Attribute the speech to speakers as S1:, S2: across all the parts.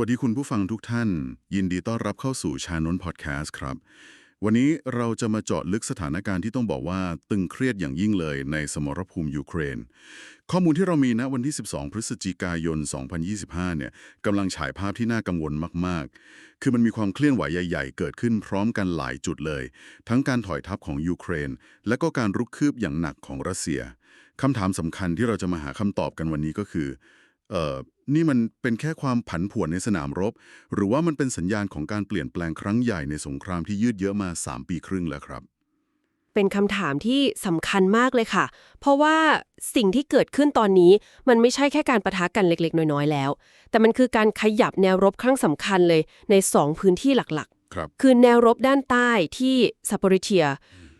S1: วัสดีคุณผู้ฟังทุกท่าน ยินดีต้อนรับเข้าสู่ชานนพอดแคสต์ครับ วันนี้เราจะมาเจาะลึกสถานการณ์ที่ต้องบอกว่าตึงเครียดอย่างยิ่งเลยในสมรภูมิยูเครน ข้อมูลที่เรามีณวันที่ 12 พฤศจิกายน 2025 เนี่ยกำลังฉายภาพที่น่ากังวลมาก ๆ คือมันมีความเคลื่อนไหวใหญ่ ๆ เกิดขึ้นพร้อมกันหลายจุดเลย ทั้งการถอยทัพของยูเครน และก็การรุกคืบอย่างหนักของรัสเซียคำถามสำคัญที่เราจะมาหาคำตอบกันวันนี้ก็คือ เอ่อนี่มันเป็นแค่ความผันผวนในสนามรบ หรือว่ามันเป็นสัญญาณของการเปลี่ยนแปลงครั้งใหญ่ในสงครามที่ยืดเยอะมา 3 ปีครึ่งแล้วครับ
S2: เป็นคำถามที่สำคัญมากเลยค่ะ เพราะว่าสิ่งที่เกิดขึ้นตอนนี้มันไม่ใช่แค่การประทะกันเล็ก ๆ น้อยๆแล้ว แต่มันคือการขยับแนวรบครั้งสำคัญเลยใน 2 พื้นที่หลัก
S1: ครับ
S2: ๆคือแนวรบด้านใต้ที่ซาป o ริเทีย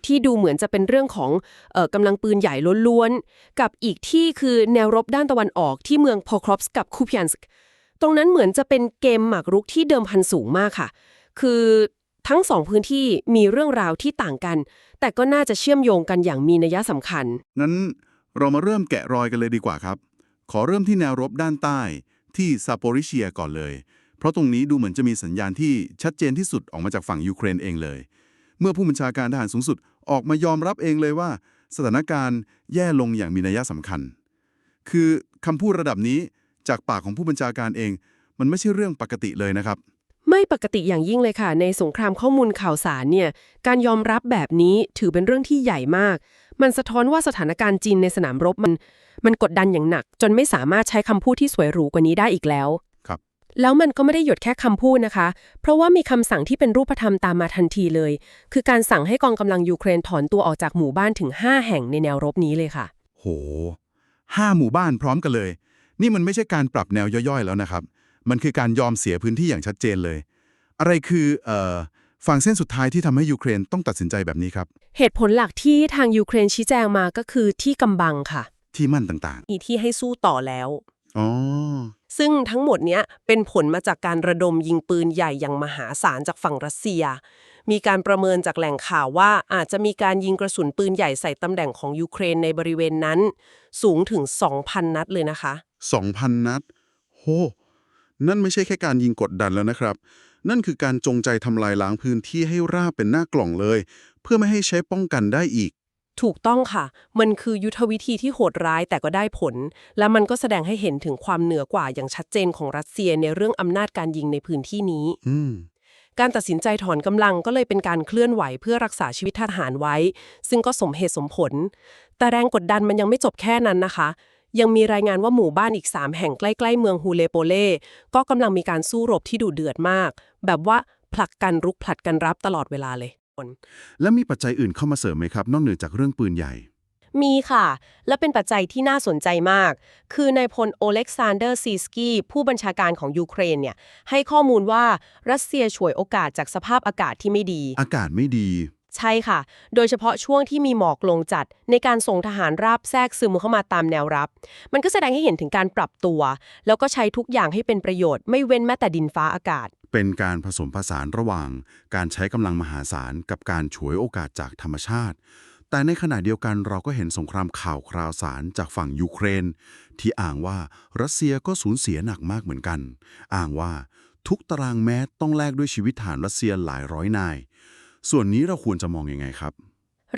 S2: ที่ดูเหมือนจะเป็นเรื่องของออกำลังปืนใหญ่ล้วนๆ กับอีกที่คือแนวรบด้านตะวันออกที่เมืองพอครอฟส์กับคูเพียนสกตรงนั้นเหมือนจะเป็นเกมหมากรุกที่เดิมพันสูงมากค่ะ คือทั้งสองพื้นที่มีเรื่องราวที่ต่างกัน แต่ก็น่าจะเชื่อมโยงกันอย่างมีนัยสำคัญ
S3: งั้นเรามาเริ่มแกะรอยกันเลยดีกว่าครับ ขอเริ่มที่แนวรบด้านใต้ที่ซาโปริเชียก่อนเลย เพราะตรงนี้ดูเหมือนจะมีสัญญาณที่ชัดเจนที่สุดออกมาจากฝั่งยูเครนเองเลย เมื่อผู้บัญชาการทหารสูงสุด ออกมายอมรับเองเลยว่า สถานการณ์แย่ลงอย่างมีนัยสำคัญ คือคำพูดระดับนี้จากปากของผู้บัญชาการเอง มันไม่ใช่เรื่องปกติเลยนะครับ
S2: ไม่ปกติอย่างยิ่งเลยค่ะ ในสงครามข้อมูลข่าวสารเนี่ยการยอมรับแบบนี้ถือเป็นเรื่องที่ใหญ่มาก มันสะท้อนว่าสถานการณ์จีนในสนามรบมัน มันกดดันอย่างหนัก จนไม่สามารถใช้คำพูดที่สวยหรูกว่านี้ได้อีกแล้ว แล้วมันก็ไม่ได้หยุดแค่คำพูดนะคะ เพราะว่ามีคำสั่งที่เป็นรูปธรรมตามมาทันทีเลย คือการสั่งให้กองกำลังยูเครนถอนตัวออกจากหมู่บ้านถึง 5 แห่งในแนวรบนี้เลยค่ะ
S3: โหห้าหมู่บ้านพร้อมกันเลย นี่มันไม่ใช่การปรับแนวย่อยๆแล้วนะครับ มันคือการยอมเสียพื้นที่อย่างชัดเจนเลย อะไรคือเอ่อฝั่งเส้นสุดท้ายที่ทำให้ยูเครนต้องตัดสินใจแบบนี้ครับ
S2: เหตุผลหลักที่ทางยูเครนชี้แจงมาก็คือที่กำบังค่ะ
S3: ที่มั่นต่าง
S2: มีที่ให้สู้ต่อแล้ว
S3: ๆอ๋อ
S2: ซึ่งทั้งหมดเนี้ยเป็นผลมาจากการระดมยิงปืนใหญ่อย่างมหาศาลจากฝั่งรัสเซีย มีการประเมินจากแหล่งข่าวว่าอาจจะมีการยิงกระสุนปืนใหญ่ใส่ตำแหน่งของยูเครนในบริเวณนั้น สูงถึง 2,000 นัดเลยนะคะ
S1: 2,000 นัด โห นั่นไม่ใช่แค่การยิงกดดันแล้วนะครับ นั่นคือการจงใจทำลายล้างพื้นที่ให้ราบเป็นหน้ากล่องเลย เพื่อไม่ให้ใช้ป้องกันได้อีก
S2: ถูกต้องค่ะ มันคือยุทธวิธีที่โหดร้ายแต่ก็ได้ผล และมันก็แสดงให้เห็นถึงความเหนือกว่าอย่างชัดเจนของรัสเซียในเรื่องอำนาจการยิงในพื้นที่นี้
S1: อืม
S2: การตัดสินใจถอนกำลังก็เลยเป็นการเคลื่อนไหวเพื่อรักษาชีวิตทหารไว้ ซึ่งก็สมเหตุสมผล แต่แรงกดดันมันยังไม่จบแค่นั้นนะคะ ยังมีรายงานว่าหมู่บ้านอีก 3 แห่งใกล้ ๆ เมืองฮูเลโปเล่ก็กำลังมีการสู้รบที่ดุเดือดมาก แบบว่าผลักกันรุกผลัดกันรับตลอดเวลาเลย
S3: แล้วมีปัจจัยอื่นเข้ามาเสริมไหมครับ นอกเหนือจากเรื่องปืนใหญ่
S2: มีค่ะ และเป็นปัจจัยที่น่าสนใจมาก คือนายพลโอเล็กซานเดอร์ซีสกี้ผู้บัญชาการของยูเครนเนี่ยให้ข้อมูลว่ารัสเซียฉวยโอกาสจากสภาพอากาศที่ไม่ดี
S3: อากาศไม่ดี
S2: ใช่ค่ะ โดยเฉพาะช่วงที่มีหมอกลงจัด ในการส่งทหารราบแทรกซึมเข้ามาตามแนวรับ มันก็แสดงให้เห็นถึงการปรับตัว แล้วก็ใช้ทุกอย่างให้เป็นประโยชน์ไม่เว้นแม้แต่ดินฟ้าอากาศ
S3: เป็นการผสมผสานระหว่าง การใช้กำลังมหาศาลกับการฉวยโอกาสจากธรรมชาติ แต่ในขณะเดียวกันเราก็เห็นสงครามข่าวคราวสารจากฝั่งยูเครน ที่อ้างว่ารัสเซียก็สูญเสียหนักมากเหมือนกัน อ้างว่าทุกตารางเมตรต้องแลกด้วยชีวิตฐานรัสเซียหลายร้อยนาย ส่วนนี้เราควรจะมองยังไงครับ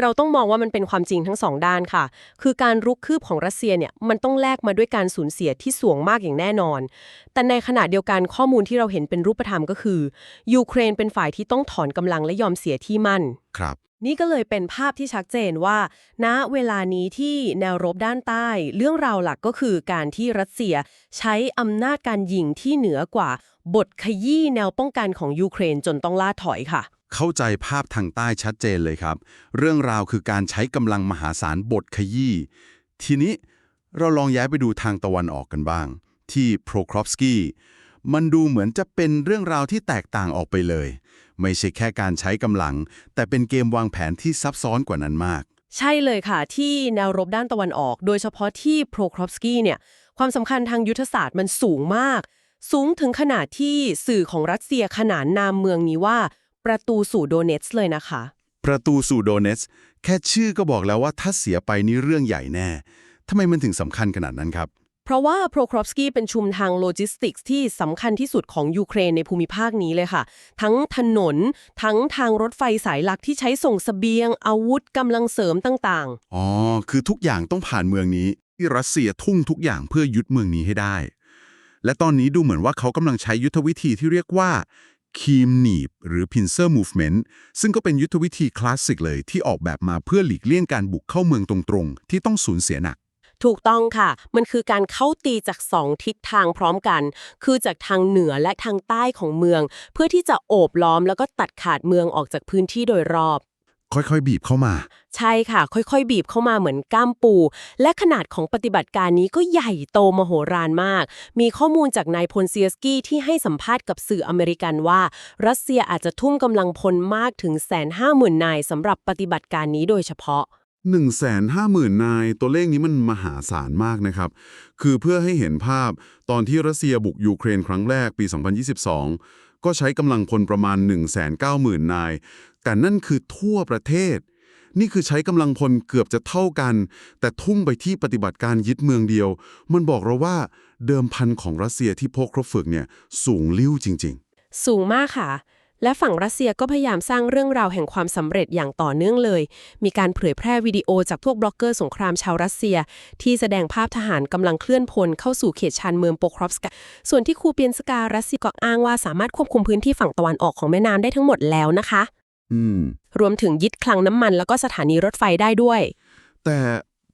S2: เราต้องมองว่ามันเป็นความจริงทั้งสองด้านค่ะ คือการรุกคืบของรัสเซียเนี่ยมันต้องแลกมาด้วยการสูญเสียที่สูงมากอย่างแน่นอน แต่ในขณะเดียวกันข้อมูลที่เราเห็นเป็นรูปธรรมก็คือ ยูเครนเป็นฝ่ายที่ต้องถอนกำลังและยอมเสียที่มั่น
S3: ครับ
S2: นี่ก็เลยเป็นภาพที่ชัดเจนว่า ณเวลานี้ที่แนวรบด้านใต้ เรื่องราวหลักก็คือการที่รัสเซียใช้อำนาจการยิงที่เหนือกว่า บทขยี้แนวป้องกันของยูเครนจนต้องล่าถอยค่ะ
S3: เข้าใจภาพทางใต้ชัดเจนเลยครับ เรื่องราวคือการใช้กำลังมหาศาลบทขยี้ทีนี้เราลองย้ายไปดูทางตะวันออกกันบ้าง ที่โพรครอฟสกี้มันดูเหมือนจะเป็นเรื่องราวที่แตกต่างออกไปเลย ไม่ใช่แค่การใช้กำลัง แต่เป็นเกมวางแผนที่ซับซ้อนกว่านั้นมาก
S2: ใช่เลยค่ะ ที่แนวรบด้านตะวันออก โดยเฉพาะที่โพรครอฟสกี้เนี่ยความสำคัญทางยุทธศาสตร์มันสูงมาก สูงถึงขนาดที่สื่อของรัสเซียขนานนามเมืองนี้ว่า ประตูสู่โดเนตส์เลยนะคะ
S3: ประตูสู่โดเนตส์แค่ชื่อก็บอกแล้วว่าถ้าเสียไปนี่เรื่องใหญ่แน่ทำไมมันถึงสำคัญขนาดนั้นครับ
S2: เพราะว่าโพรครอฟสกี้เป็นชุมทางโลจิสติกส์ที่สำคัญที่สุดของยูเครนในภูมิภาคนี้เลยค่ะ ทั้งถนน ทั้งทางรถไฟสายหลักที่ใช้ส่งสเสบียง อาวุธกำลังเสริมต่าง
S3: อ๋อ คือทุกอย่างต้องผ่านเมืองนี้ที่รัสเซียทุ่งทุกอย่างเพื่อยึดเมืองนี้ให้ได้ และตอนนี้ดูเหมือนว่าเขากำลังใช้ยุทธวิธีที่เรียกว่า คีมหนีบ หรือ pincer movement ซึ่งก็เป็นยุทธวิธีคลาสสิกเลยที่ออกแบบมาเพื่อหลีกเลี่ยงการบุกเข้าเมืองตรงๆ ที่ต้องสูญเสียหนัก
S2: ถูกต้องค่ะ มันคือการเข้าตีจากสองทิศทางพร้อมกัน คือจากทางเหนือและทางใต้ของเมือง เพื่อที่จะโอบล้อมแล้วก็ตัดขาดเมืองออกจากพื้นที่โดยรอบ
S3: ค่อยๆ บีบเข้ามา
S2: ใช่ค่ะ ค่อยๆ บีบเข้ามาเหมือนก้ามปู และขนาดของปฏิบัติการนี้ก็ใหญ่โตมโหฬารมาก มีข้อมูลจากนายพลเซียสกี้ที่ให้สัมภาษณ์กับสื่ออเมริกันว่า รัสเซียอาจจะทุ่มกำลังพลมากถึงแสนห้าหมื่นนายสำหรับปฏิบัติการนี้โดยเฉพาะ
S3: 150,000 นาย ตัวเลขนี้มันมหาศาลมากนะครับ คือเพื่อให้เห็นภาพตอนที่รัสเซียบุกยูเครนครั้งแรกปี 2022 ก็ใช้กำลังพลประมาณ 190,000 นาย แต่นั่นคือทั่วประเทศ นี่คือใช้กำลังพลเกือบจะเท่ากัน แต่ทุ่มไปที่ปฏิบัติการยึดเมืองเดียว มันบอกเราว่าเดิมพันของรัสเซียที่พกครบฝึกเนี่ยสูงลิ้วจริง ๆ
S2: สูงมากค่ะ และฝั่งรัสเซียก็พยายามสร้างเรื่องราวแห่งความสำเร็จอย่างต่อเนื่องเลย มีการเผยแพร่วิดีโอจากพวกบล็อกเกอร์สงครามชาวรัสเซีย ที่แสดงภาพทหารกำลังเคลื่อนพลเข้าสู่เขตชานเมืองโปครอฟสกาส่วนที่คูเปียนสการัสเซียก็อ้างว่าสามารถควบคุมพื้นที่ฝั่งตะวันออกของแม่น้ำได้ทั้งหมดแล้วนะคะ
S3: อืม
S2: รวมถึงยึดคลังน้ำมันแล้วก็สถานีรถไฟได้ด้วย
S3: แต่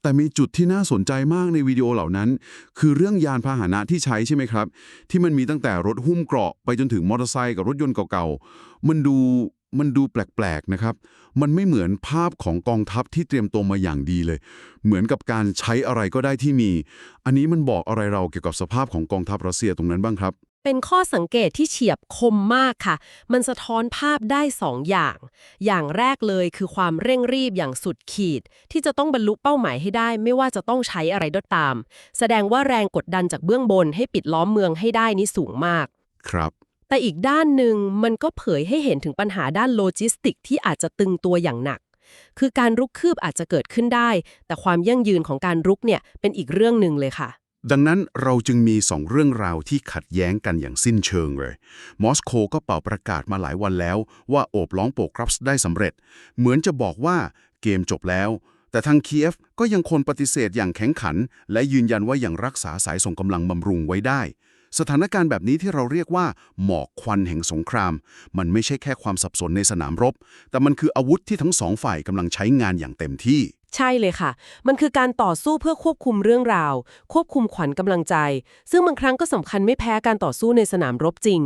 S3: แต่มีจุดที่น่าสนใจมากในวิดีโอเหล่านั้น คือเรื่องยานพาหนะที่ใช้ใช่ไหมครับ ที่มันมีตั้งแต่รถหุ้มเกราะไปจนถึงมอเตอร์ไซค์กับรถยนต์เก่าๆ มันดูมันดูแปลกๆนะครับ มันไม่เหมือนภาพของกองทัพที่เตรียมตัวมาอย่างดีเลย เหมือนกับการใช้อะไรก็ได้ที่มี อันนี้มันบอกอะไรเราเกี่ยวกับสภาพของกองทัพรัสเซียตรงนั้นบ้างครับ
S2: เป็นข้อสังเกตที่เฉียบคมมากค่ะ มันสะท้อนภาพได้สองอย่าง อย่างแรกเลยคือความเร่งรีบอย่างสุดขีด ที่จะต้องบรรลุเป้าหมายให้ได้ ไม่ว่าจะต้องใช้อะไรก็ตาม แสดงว่าแรงกดดันจากเบื้องบนให้ปิดล้อมเมืองให้ได้นี่สูงมาก
S3: ครับ
S2: แต่อีกด้านหนึ่งมันก็เผยให้เห็นถึงปัญหาด้านโลจิสติกที่อาจจะตึงตัวอย่างหนัก คือการรุกคืบอาจจะเกิดขึ้นได้ แต่ความยั่งยืนของการรุกเนี่ยเป็นอีกเรื่องหนึ่งเลยค่ะ
S3: ดังนั้นเราจึงมีสองเรื่องราวที่ขัดแย้งกันอย่างสิ้นเชิงเลย มอสโกก็เป่าประกาศมาหลายวันแล้วว่าโอบล้อมโปกรับได้สำเร็จ เหมือนจะบอกว่าเกมจบแล้ว แต่ทางเคียฟก็ยังคงปฏิเสธอย่างแข็งขัน และยืนยันว่ายังรักษาสายส่งกำลังบำรุงไว้ได้ สถานการณ์แบบนี้ที่เราเรียกว่าหมอกควันแห่งสงคราม มันไม่ใช่แค่ความสับสนในสนามรบ แต่มันคืออาวุธที่ทั้งสองฝ่ายกำลังใช้งานอย่างเต็มที่
S2: ใช่เลยค่ะ มันคือการต่อสู้เพื่อควบคุมเรื่องราว ควบคุมขวัญกำลังใจ ซึ่งบางครั้งก็สำคัญไม่แพ้การต่อสู้ในสนามรบจริง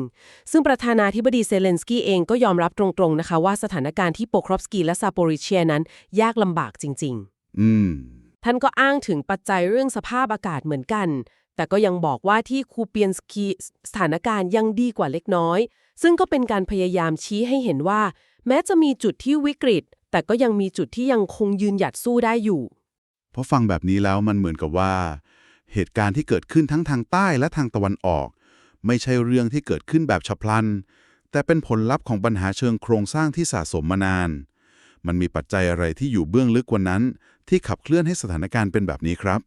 S2: ซึ่งประธานาธิบดีเซเลนสกี้เองก็ยอมรับตรงๆนะคะ ว่าสถานการณ์ที่โปครอฟสกีและซาโปริเชียนั้นยากลำบากจริง
S3: อืม
S2: ๆท่านก็อ้างถึงปัจจัยเรื่องสภาพอากาศเหมือนกัน แต่ก็ยังบอกว่าที่คูเปียนสกีสถานการณ์ยังดีกว่าเล็กน้อย ซึ่งก็เป็นการพยายามชี้ให้เห็นว่า แม้จะมีจุดที่วิกฤต แต่ก็ยังมีจุดที่ยังคงยืนหยัดสู้ได้อยู่
S3: เพราะฟังแบบนี้แล้วมันเหมือนกับว่า เหตุการณ์ที่เกิดขึ้นทั้งทางใต้และทางตะวันออก ไม่ใช่เรื่องที่เกิดขึ้นแบบฉับพลัน แต่เป็นผลลัพธ์ของปัญหาเชิงโครงสร้างที่สะสมมานาน มันมีปัจจัยอะไรที่อยู่เบื้องลึกกว่านั้น ที่ขับเคลื่อนให้สถานการณ์เป็นแบบนี้ครับ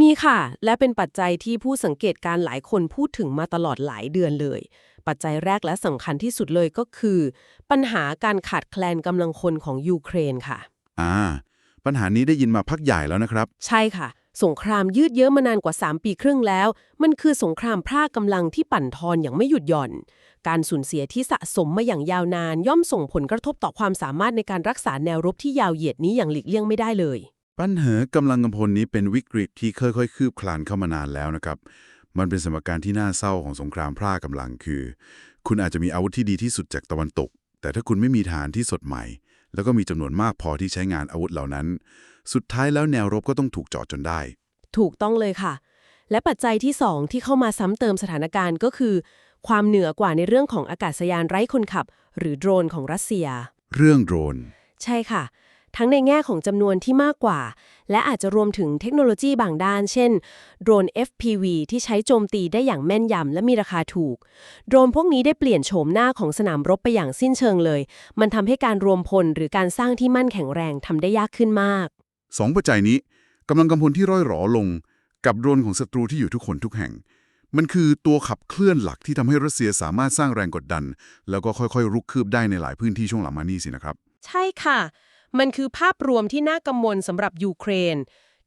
S2: มีค่ะ และเป็นปัจจัยที่ผู้สังเกตการณ์หลายคนพูดถึงมาตลอดหลายเดือนเลย ปัจจัยแรกและสำคัญที่สุดเลยก็คือ ปัญหาการขาดแคลนกำลังคนของยูเครนค่ะ
S3: อ่า ปัญหานี้ได้ยินมาพักใหญ่แล้วนะครับ
S2: ใช่ค่ะ สงครามยืดเยื้อมานานกว่า 3 ปีครึ่งแล้ว มันคือสงครามพร่ากำลังที่ปั่นทอนอย่างไม่หยุดหย่อน การสูญเสียที่สะสมมาอย่างยาวนาน ย่อมส่งผลกระทบต่อความสามารถในการรักษาแนวรบที่ยาวเหยียดนี้อย่างหลีกเลี่ยงไม่ได้เลย
S3: ปัญหากำลังกำพลนี้เป็นวิกฤตที่ค่อยๆคืบคลานเข้ามานานแล้วนะครับ มันเป็นสมการที่น่าเศร้าของสงครามพร่ากำลังคือ คุณอาจจะมีอาวุธที่ดีที่สุดจากตะวันตก แต่ถ้าคุณไม่มีฐานที่สดใหม่ แล้วก็มีจำนวนมากพอที่ใช้งานอาวุธเหล่านั้น สุดท้ายแล้วแนวรบก็ต้องถูกเจาะจนได้
S2: ถูกต้องเลยค่ะ และปัจจัยที่ 2 ที่เข้ามาซ้ำเติมสถานการณ์ก็คือ ความเหนือกว่าในเรื่องของอากาศยานไร้คนขับ หรือโดรนของรัสเซีย
S3: เรื่องโดรน
S2: ใช่ค่ะ ทั้งในแง่ของจำนวนที่มากกว่า และอาจจะรวมถึงเทคโนโลยีบางด้าน เช่น โดรน FPV ที่ใช้โจมตีได้อย่างแม่นยำและมีราคาถูก โดรนพวกนี้ได้เปลี่ยนโฉมหน้าของสนามรบไปอย่างสิ้นเชิงเลย มันทำให้การรวมพลหรือการสร้างที่มั่นแข็งแรงทำได้ยากขึ้นมาก
S3: สองปัจจัยนี้กำลังกำพลที่ร่อยหรอลง กับโดรนของศัตรูที่อยู่ทุกคนทุกแห่ง มันคือตัวขับเคลื่อนหลักที่ทำให้รัสเซียสามารถสร้างแรงกดดัน แล้วก็ค่อยๆ รุกคืบได้ในหลายพื้นที่ช่วงหลังมานี้สินะครับ
S2: ใช่ค่ะ มันคือภาพรวมที่น่ากังวลสำหรับยูเครน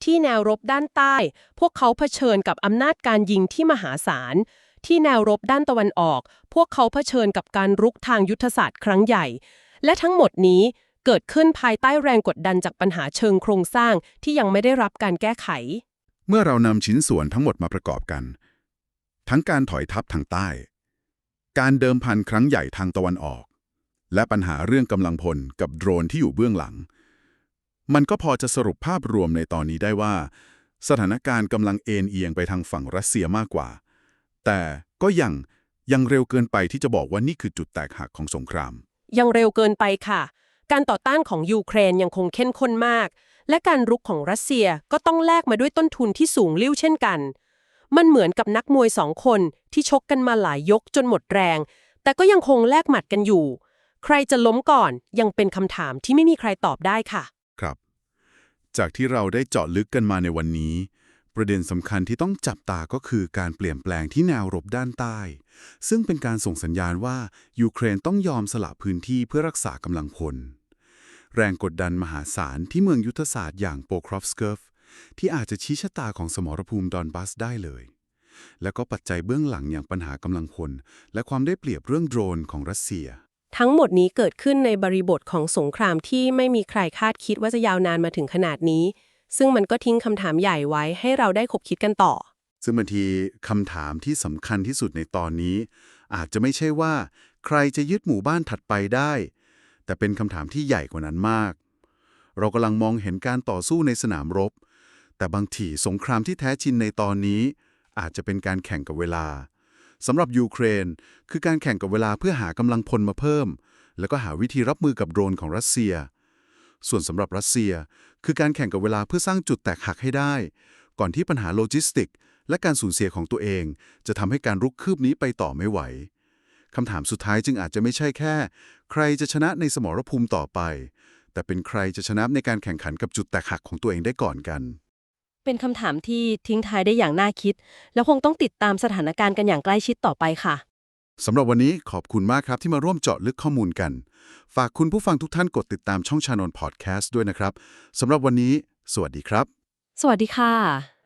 S2: ที่แนวรบด้านใต้ พวกเขาเผชิญกับอำนาจการยิงที่มหาศาล ที่แนวรบด้านตะวันออก พวกเขาเผชิญกับการรุกทางยุทธศาสตร์ครั้งใหญ่ และทั้งหมดนี้เกิดขึ้นภายใต้แรงกดดันจากปัญหาเชิงโครงสร้างที่ยังไม่ได้รับการแก้ไข
S3: เมื่อเรานำชิ้นส่วนทั้งหมดมาประกอบกัน ทั้งการถอยทัพทางใต้ การเดิมพันครั้งใหญ่ทางตะวันออก และปัญหาเรื่องกำลังพลกับโดรนที่อยู่เบื้องหลัง มันก็พอจะสรุปภาพรวมในตอนนี้ได้ว่า สถานการณ์กำลังเอ็นเอียงไปทางฝั่งรัสเซียมากกว่า แต่ก็ยังยังเร็วเกินไปที่จะบอกว่านี่คือจุดแตกหักของสงคราม
S2: ยังเร็วเกินไปค่ะ การต่อต้านของยูเครนยังคงเข้มข้นมาก และการรุกของรัสเซียก็ต้องแลกมาด้วยต้นทุนที่สูงลิ่วเช่นกัน มันเหมือนกับนักมวยสองคนที่ชกกันมาหลายยกจนหมดแรง แต่ก็ยังคงแลกหมัดกันอยู่ ใครจะล้มก่อนยังเป็นคำถามที่ไม่มีใครตอบได้ค่ะ
S3: ครับ จากที่เราได้เจาะลึกกันมาในวันนี้ ประเด็นสำคัญที่ต้องจับตาก็คือการเปลี่ยนแปลงที่แนวรบด้านใต้ ซึ่งเป็นการส่งสัญญาณว่ายูเครนต้องยอมสละพื้นที่เพื่อรักษากำลังพล แรงกดดันมหาศาลที่เมืองยุทธศาสตร์อย่างโปครอฟสเกิฟที่อาจจะชี้ชะตาของสมรภูมิดอนบัสได้เลย แล้วก็ปัจจัยเบื้องหลังอย่างปัญหากำลังพล และความได้เปรียบเรื่องโดรนของรัสเซีย
S2: ทั้งหมดนี้เกิดขึ้นในบริบทของสงครามที่ไม่มีใครคาดคิดว่าจะยาวนานมาถึงขนาดนี้ ซึ่งมันก็ทิ้งคำถามใหญ่ไว้ให้เราได้คบคิดกันต่อ
S3: ซึ่งบางทีคำถามที่สำคัญที่สุดในตอนนี้ อาจจะไม่ใช่ว่า ใครจะยึดหมู่บ้านถัดไปได้ แต่เป็นคำถามที่ใหญ่กว่านั้นมาก เรากำลังมองเห็นการต่อสู้ในสนามรบ แต่บางทีสงครามที่แท้จริงในตอนนี้ อาจจะเป็นการแข่งกับเวลา สำหรับยูเครน คือการแข่งกับเวลาเพื่อหากำลังพลมาเพิ่ม แล้วก็หาวิธีรับมือกับโดรนของรัสเซีย ส่วนสำหรับรัสเซีย คือการแข่งกับเวลาเพื่อสร้างจุดแตกหักให้ได้ ก่อนที่ปัญหาโลจิสติก และการสูญเสียของตัวเอง จะทำให้การรุกคืบนี้ไปต่อไม่ไหวคำถามสุดท้ายจึงอาจจะไม่ใช่แค่ ใครจะชนะในสมรภูมิต่อไป แต่เป็นใครจะชนะในการแข่งขันกับจุดแตกหักของตัวเองได้ก่อนกัน
S4: เป็นคำถามที่ทิ้งท้ายได้อย่างน่าคิด แล้วคงต้องติดตามสถานการณ์กันอย่างใกล้ชิดต่อไปค่ะ
S3: สำหรับวันนี้ขอบคุณมากครับที่มาร่วมเจาะลึกข้อมูลกัน ฝากคุณผู้ฟังทุกท่านกดติดตามช่องชานนพอดแคสต์ด้วยนะครับสำหรับวันนี้ สวัสดีครับ
S4: สวัสดีค่ะ